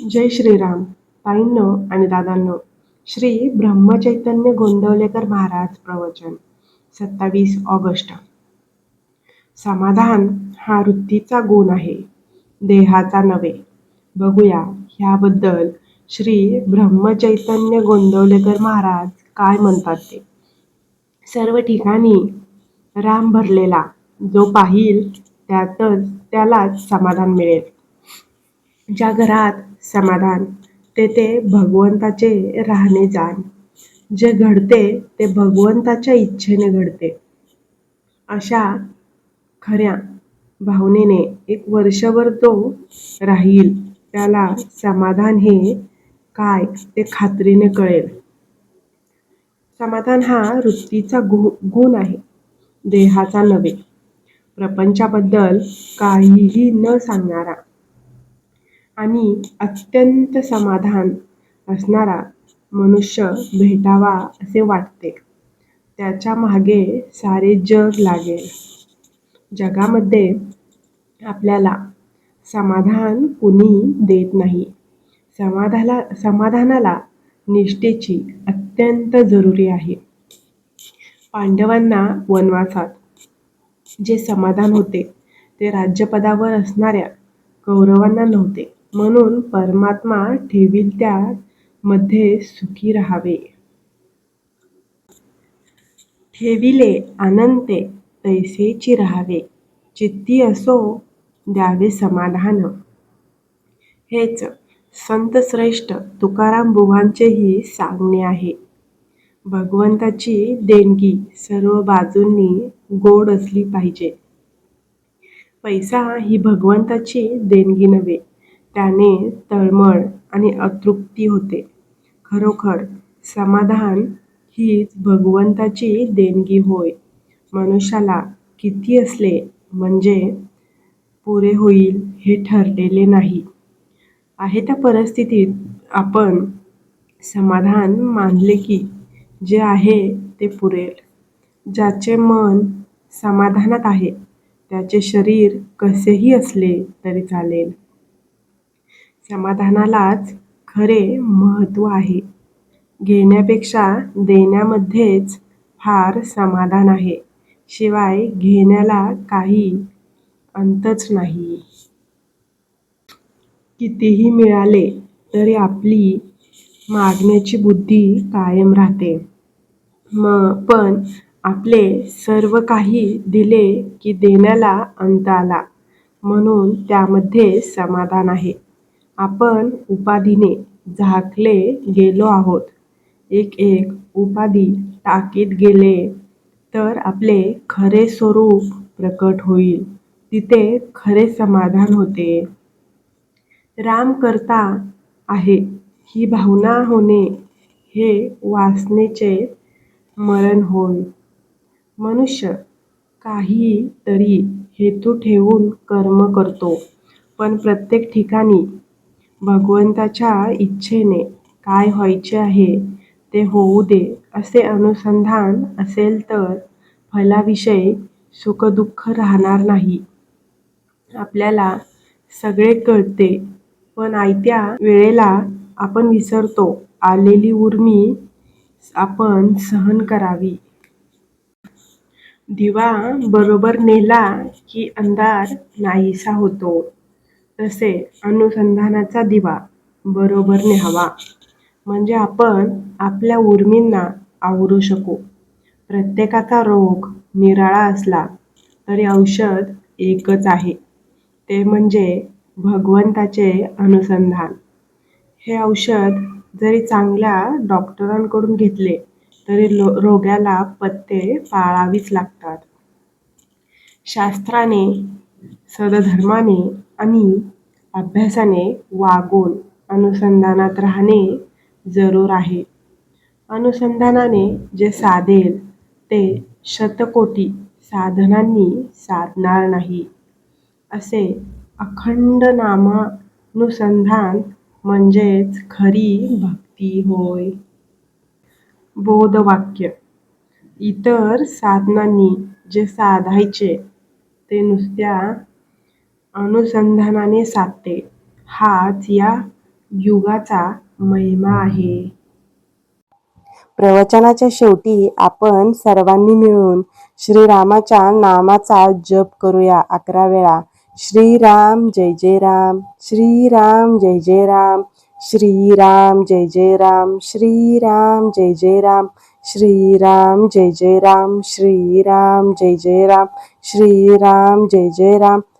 जय श्रीराम. ताईंनो आणि दादांनो श्री ब्रह्मचैतन्य गोंदवलेकर महाराज प्रवचन सत्तावीस ऑगस्ट. समाधान हा वृत्तीचा गुण आहे देहाचा नव्हे. बघूया ह्याबद्दल श्री ब्रह्मचैतन्य गोंदवलेकर महाराज काय म्हणतात ते. सर्व ठिकाणी राम भरलेला जो पाहिल त्यातच त्यालाच समाधान मिळेल. ज्या घरात समाधान. तेथे भगवंताचे राहणे जाण. जे घडते ते भगवंताच्या इच्छेने घडते. अशा खऱ्या भावनेने एक वर्षभर तो राहील. त्याला समाधान हे काय ते खात्रीने कळेल. समाधान हा वृत्तीचा गु गुण आहे. देहाचा नव्हे. प्रपंचाबद्दल काहीही न सांगणारा. आणि अत्यंत समाधान असणारा मनुष्य भेटावा असे वाटते. त्याच्यामागे सारे जग लागेल. जगामध्ये आपल्याला समाधान कुणी देत नाही. समाधाला समाधानाला निष्ठेची अत्यंत जरुरी आहे. पांडवांना वनवासात जे समाधान होते ते राज्यपदावर असणाऱ्या कौरवांना नव्हते. म्हणून परमात्मा ठेवील त्या मध्ये सुखी राहावे. ठेविले अनंते तैसेची राहावे. चित्ती असो द्यावे समाधान. हेच संतश्रेष्ठ तुकाराम बुवांचेही सांगणे आहे. भगवंताची देणगी सर्व बाजूंनी गोड असली पाहिजे. पैसा ही भगवंताची देणगी नव्हे. त्याने तळमळ आणि अतृप्ती होते. खरोखर समाधान हीच भगवंताची देणगी होय. मनुष्याला किती असले म्हणजे पुरे होईल हे ठरलेले नाही. आहे त्या परिस्थितीत आपण समाधान मानले की जे आहे ते पुरेल. ज्याचे मन समाधानात आहे त्याचे शरीर कसेही असले तरी चालेल. समाधानालाच खरे महत्त्व आहे. घेण्यापेक्षा देण्यामध्येच फार समाधान आहे. शिवाय घेण्याला काही अंतच नाही. कितीही मिळाले तरी आपली मागण्याची बुद्धी कायम राहते. पण आपले सर्व काही दिले की देण्याला अंत आला म्हणून त्यामध्ये समाधान आहे. आपण उपाधीने झाकले गेलो आहोत. एक एक उपाधी टाकीत गेले तर आपले खरे स्वरूप प्रकट होईल. तिथे खरे समाधान होते. राम करता आहे ही भावना होणे हे वासनेचे मरण होय. मनुष्य काही तरी हेतू ठेवून कर्म करतो पण प्रत्येक ठिकाणी भगवंताच्या इच्छेने काय व्हायचे आहे ते होऊ दे असे अनुसंधान असेल तर फलाविषयी सुखदुःख राहणार नाही. आपल्याला सगळे कळते पण आयत्या वेळेला आपण विसरतो आलेली उर्मी आपण सहन करावी. दिवा बरोबर नेला की अंधार नाहीसा होतो तसे अनुसंधानाचा दिवा बरोबर न्यावा म्हणजे आपण आपल्या उर्मींना आवरू शकू. प्रत्येकाचा रोग निराळा असला तरी औषध एकच आहे ते म्हणजे भगवंताचे अनुसंधान. हे औषध जरी चांगल्या डॉक्टरांकडून घेतले तरी लो रोग्याला पत्ते पाळावीच लागतात. शास्त्राने सदधर्माने आणि अभ्यासाने वागून अनुसंधानात राहणे जरूर आहे. अनुसंधानाने जे साधेल ते शतकोटी साधनांनी साधणार नाही. असे अखंड नामानुसंधान म्हणजेच खरी भक्ती होय. बोधवाक्य इतर साधनांनी जे साधायचे ते नुसत्या अनुसंधानाने साधते. हाच या युगाचा महिमा आहे. प्रवचनाच्या शेवटी आपण सर्वांनी मिळून श्रीरामाच्या नामाचा जप करूया अकरा वेळा. श्रीराम जय जय राम. श्रीराम जय जय राम. श्रीराम जय जय राम. श्रीराम जय जय राम. श्रीराम जय जय राम. श्रीराम जय जय राम. श्रीराम जय जय राम.